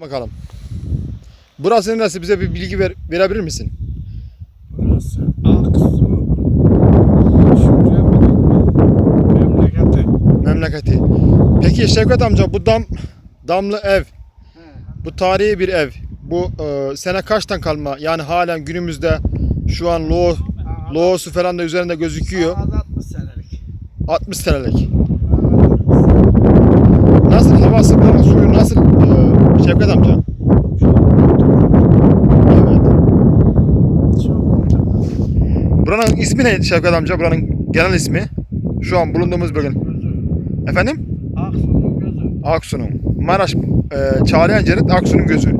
Bakalım. Burası neresi? Bize bir bilgi ver, verebilir misin? Burası Aksu Şükreme'nin memleketi. Memleketi. Peki Şevket amca bu dam damlı ev. Bu tarihi bir ev. Bu e, sene kaçtan kalma? Yani halen günümüzde şu an lo loğusu falan da üzerinde gözüküyor. Az 60 senelik. 60 senelik. Nasıl havası, buranın suyu Şevket amca? Evet. Buranın ismi ne Şevket amca? Buranın genel ismi? Şu an bulunduğumuz gözü. Efendim? Aksu'nun gözü. Aksu'nun. Maraş, e, Çağlayan Cerit Aksu'nun gözü. Ha.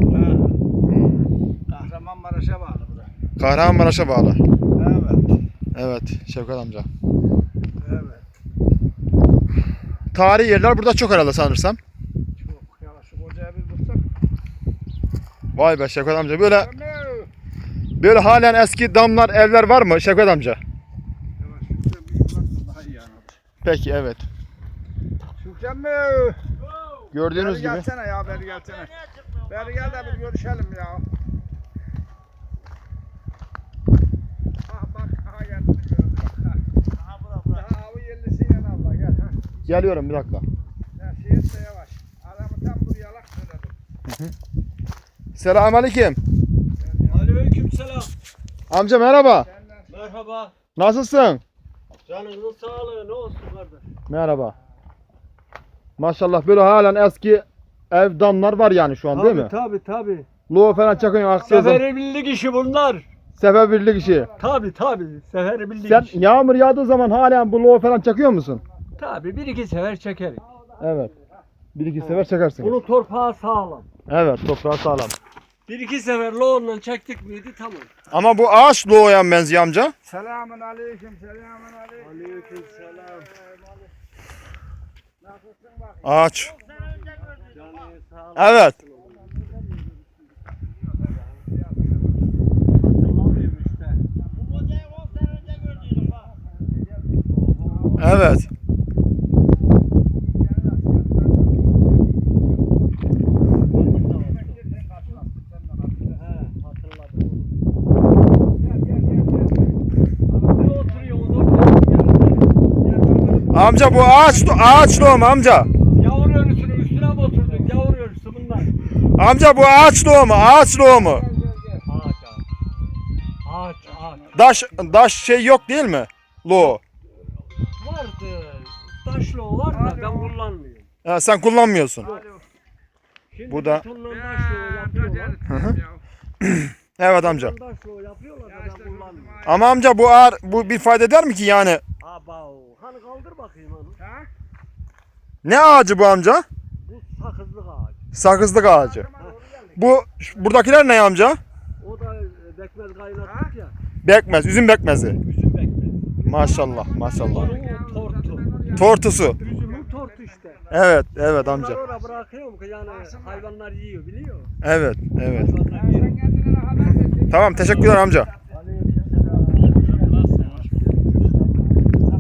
Kahramanmaraş'a bağlı bura. Kahramanmaraş'a bağlı. Evet. Evet Şevket amca. Evet. Tarihi yerler burada çok herhalde sanırsam. Çok. Ya şu kocaya bir bulsak. Vay be Şevket amca. Böyle böyle halen eski damlar, evler var mı Şevket amca? Peki evet. Şükran mı? Gördüğünüz Beri gibi. gelsene ya beri gelsene. Beri gel de bir görüşelim ya. Ha bak ha geldi gördüm bak ha. Aha bura bura. Ha bu yerli Sinan abla gel ha. Geliyorum bir dakika. Ya şehir de yavaş. Adamı tam buraya yalak söyledim. Selamünaleyküm. Aleyküm selam. Amca merhaba. Merhaba. Nasılsın? Canınızın sağlığı ne olsun kardeş? Merhaba. Maşallah böyle halen eski ev damlar var yani şu an değil mi? Tabi tabi. Loğu falan çakıyorsun aksiyozun. Seferberlik işi bunlar. Seferberlik işi. Tabi tabi. Seferberlik Sen işi. yağmur yağdığı zaman halen bu loğu falan çakıyor musun? Tabi bir iki sefer çekerim. Evet. Bir iki sefer çakarsın. Bunu torpağı sağlam. Evet toprağı sağlam. Bir iki sefer loğundan çektik miydi tamam. Ama bu ağaç loğuya benziyor amca. Selamun aleyküm, selamun aleyküm. Aleyküm selam. Nasılsın bak? Ağaç. Evet. Evet. Amca bu ağaç ağaç loğu mu amca? Yavru ölüsünün üstüne mi oturduk? Yavru ölüsü bunlar. Amca bu ağaç loğu mu? Ağaç loğu mu? Ağaç ağaç. Ağaç ağaç. Daş daş şey yok değil mi? Loğu. Vardı. Taşlı var da ben kullanmıyorum. Ha, sen kullanmıyorsun. Şimdi Bu da-. Evet amca. Beton taşlı yapıyorlar da ben kullanmıyorum. Ama amca bu ağır bu bir fayda eder mi ki yani? Aba hani kaldır bakayım onu. Ha? Ne ağacı bu amca? Bu sakızlık ağacı. Sakızlık ağacı. Bu şu- buradakiler ne amca? O da e, bekmez kaynattık ya. Bekmez, üzüm bekmezi. Üzüm bekmez. Maşallah, maşallah. Onun tortu. Tortusu. Üzümün tortu işte. Evet, evet amca. Bunları oraya bırakıyorum ki yani hayvanlar yiyor biliyor. Evet, evet. Tamam, teşekkürler amca.